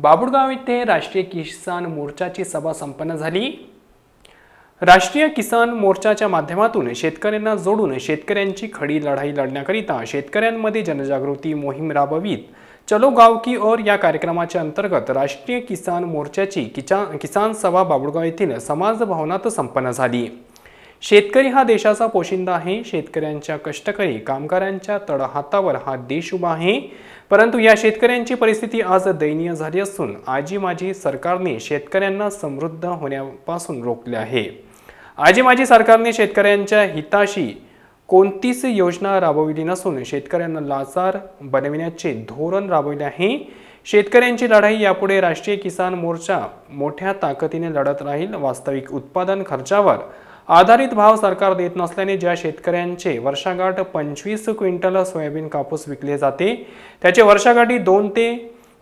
बाबुळगाव येथे राष्ट्रीय किसान मोर्चाची सभा संपन्न झाली. राष्ट्रीय किसान मोर्चाच्या माध्यमातून शेतकऱ्यांना जोडून शेतकऱ्यांची खडी लढाई लढण्याकरिता शेतकऱ्यांमध्ये जनजागृती मोहीम राबवीत. चलो गाव की ओर या कार्यक्रमाच्या अंतर्गत राष्ट्रीय किसान मोर्चाची किचा किसान सभा बाबुळगाव येथील समाज भवनात संपन्न झाली. शेतकरी हा देशाचा पोशिंदा आहे शेतकऱ्यांच्या कष्टकरी कामगारांच्या तळहातावर हा देश उभा आहे. परंतु या शेतकऱ्यांची परिस्थिती आज दयनीय झाली असून आजी माझी सरकारने शेतकऱ्यांना समृद्ध होण्यापासून रोखले आहे. आजी माझी सरकारने शेतकऱ्यांच्या हिताशी कोणतीच योजना राबविली नसून शेतकऱ्यांना लाचार बनविण्याचे धोरण राबविले आहे. शेतकऱ्यांची लढाई यापुढे राष्ट्रीय किसान मोर्चा मोठ्या ताकदीने लढत राहील. वास्तविक उत्पादन खर्चावर आधारित भाव सरकार देत नसल्याने ज्या शेतकऱ्यांचे वर्षागाठ पंचवीस क्विंटल सोयाबीन कापूस विकले जाते त्याचे वर्षागाठी दोन ते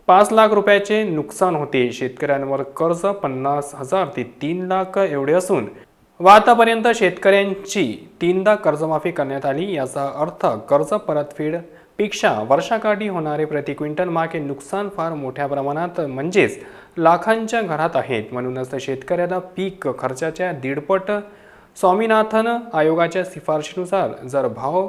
पाच लाख रुपयाचे नुकसान होते. शेतकऱ्यांवर कर्ज पन्नास हजार ते तीन लाख एवढे असून व आतापर्यंत शेतकऱ्यांची तीनदा कर्जमाफी करण्यात आली. याचा अर्थ कर्ज परतफेडपेक्षा वर्षाकाठी होणारे प्रति क्विंटल मागे नुकसान फार मोठ्या प्रमाणात म्हणजेच लाखांच्या घरात आहेत. म्हणूनच शेतकऱ्याला पीक खर्चाच्या दीडपट स्वामीनाथन आयोगाच्या शिफारशीनुसार जर भाव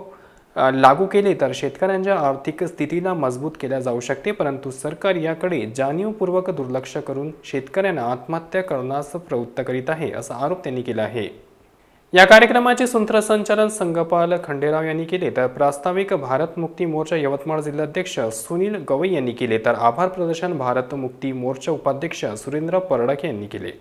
लागू केले तर शेतकऱ्यांच्या आर्थिक स्थितीला मजबूत केल्या जाऊ शकते परंतु सरकार याकडे जाणीवपूर्वक दुर्लक्ष करून शेतकऱ्यांना आत्महत्या करण्यास प्रवृत्त करीत आहे असा आरोप त्यांनी केला आहे. या कार्यक्रमाचे सूत्रसंचालन संगपाल खंडेराव यांनी केले तर प्रास्ताविक भारत मुक्ती मोर्चा यवतमाळ जिल्हाध्यक्ष सुनील गवई यांनी केले तर आभार प्रदर्शन भारत मुक्ती मोर्चा उपाध्यक्ष सुरेंद्र परडक यांनी केले.